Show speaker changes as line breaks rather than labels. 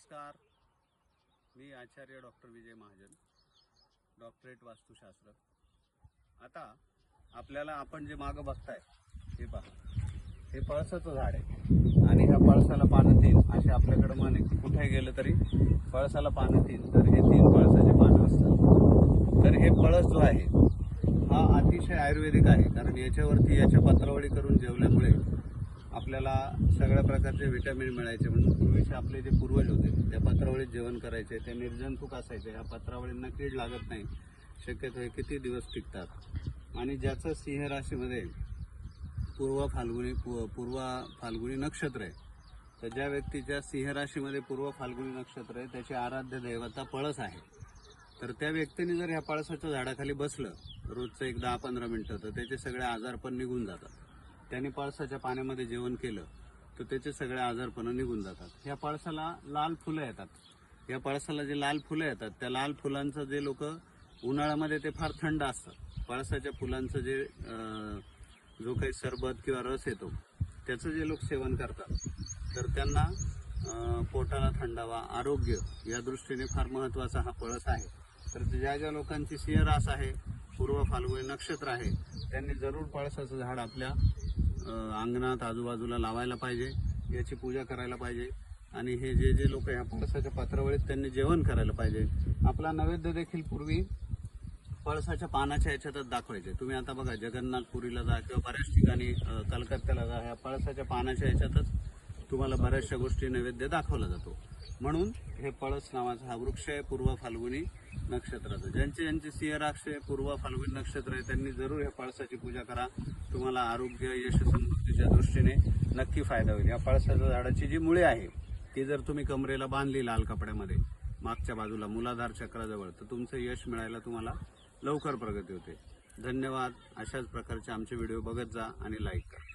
नमस्कार. मी आचार्य doctor Vijay Mahajan doctorate वास्तुशास्त्र. आता आपल्याला आपण जे मागं बघताय हे पहा. हे पळसाचं झाड आहे. आणि ह्या पळसाला पानं तीन असे आपल्याकडे म्हण आहे. कुठे गेलं तरी पळसाला पानं तीन. तर हे तीन पळसाचे पानं असतात. तर हे पळस जो आहे हा अतिशय आयुर्वेदिक आहे. कारण याच्यावरती याच्या पत्रावळी करून आपल्याला सगळ्या प्रकारचे व्हिटॅमिन मिळायचे म्हणून पूर्वीचे आपले जे पूर्वज होते त्या पत्रावळीत जेवण करायचे ते निर्जंतुक असायचे. ह्या पत्रावळींना कीड लागत नाही. शक्यतो हे किती दिवस टिकतात? आणि ज्याचं सिंह राशीमध्ये पूर्व फाल्गुनी पूर्व फाल्गुनी नक्षत्र आहे तर ज्या व्यक्तीच्या सिंह राशीमध्ये पूर्व फाल्गुनी नक्षत्र आहे त्याची आराध्य दैवता पळस आहे. तर त्या व्यक्तीने जर ह्या पळसाच्या झाडाखाली बसलं रोजचं एक दहा पंधरा मिनटं तर त्याचे सगळे आजार पण निघून जातात. त्याने पळसाच्या पाण्यामध्ये जेवण केलं तर त्याचे सगळे आजारपणं निघून जातात. ह्या पळसाला लाल फुलं येतात. या पळसाला जे लाल फुलं येतात त्या लाल फुलांचं जे लोक उन्हाळ्यामध्ये ते फार थंड असतात. पळसाच्या फुलांचं जे जो काही सरबत किंवा रस येतो त्याचं जे लोक सेवन करतात तर त्यांना पोटाला थंडावा आरोग्य या दृष्टीने फार महत्त्वाचा हा पळस आहे. तर ज्या ज्या लोकांची सिंह रास आहे पूर्व फाल्गुनी नक्षत्र आहे त्यांनी जरूर पळसाचं झाड आपल्या अंगणात आजूबाजूला लावायला पाहिजे याची पूजा करायला पाहिजे. आणि हे जे जे लोक ह्या पळसाच्या पात्रावळीत त्यांनी जेवण करायला पाहिजे. आपला नैवेद्य देखील पूर्वी पळसाच्या पानाच्या याच्यातच दाखवायचे. तुम्ही आता बघा जगन्नाथपुरीला जा किंवा बऱ्याच ठिकाणी कलकत्त्याला जा ह्या पळसाच्या पानाच्या याच्यातच तुम्हाला बऱ्याचशा गोष्टी नैवेद्य दाखवला जातो. म्हणून हे पळस नावाचा हा वृक्ष आहे पूर्व फाल्गुनी. नक्षत्राचं. ज्यांचे ज्यांचे सिंहराक्ष आहे पूर्व फाल्गुन नक्षत्र आहे त्यांनी जरूर या पळसाची पूजा करा. तुम्हाला आरोग्य यश समृद्धीच्या दृष्टीने नक्की फायदा होईल. या पळसाच्या झाडाची जी मुळे आहे ती जर तुम्ही कमरेला बांधली लाल कपड्यामध्ये मागच्या बाजूला मुलाधार चक्राजवळ तर तुमचं यश मिळायला तुम्हाला लवकर प्रगती होते. धन्यवाद. अशाच प्रकारचे आमचे व्हिडिओ बघत जा आणि लाईक करा.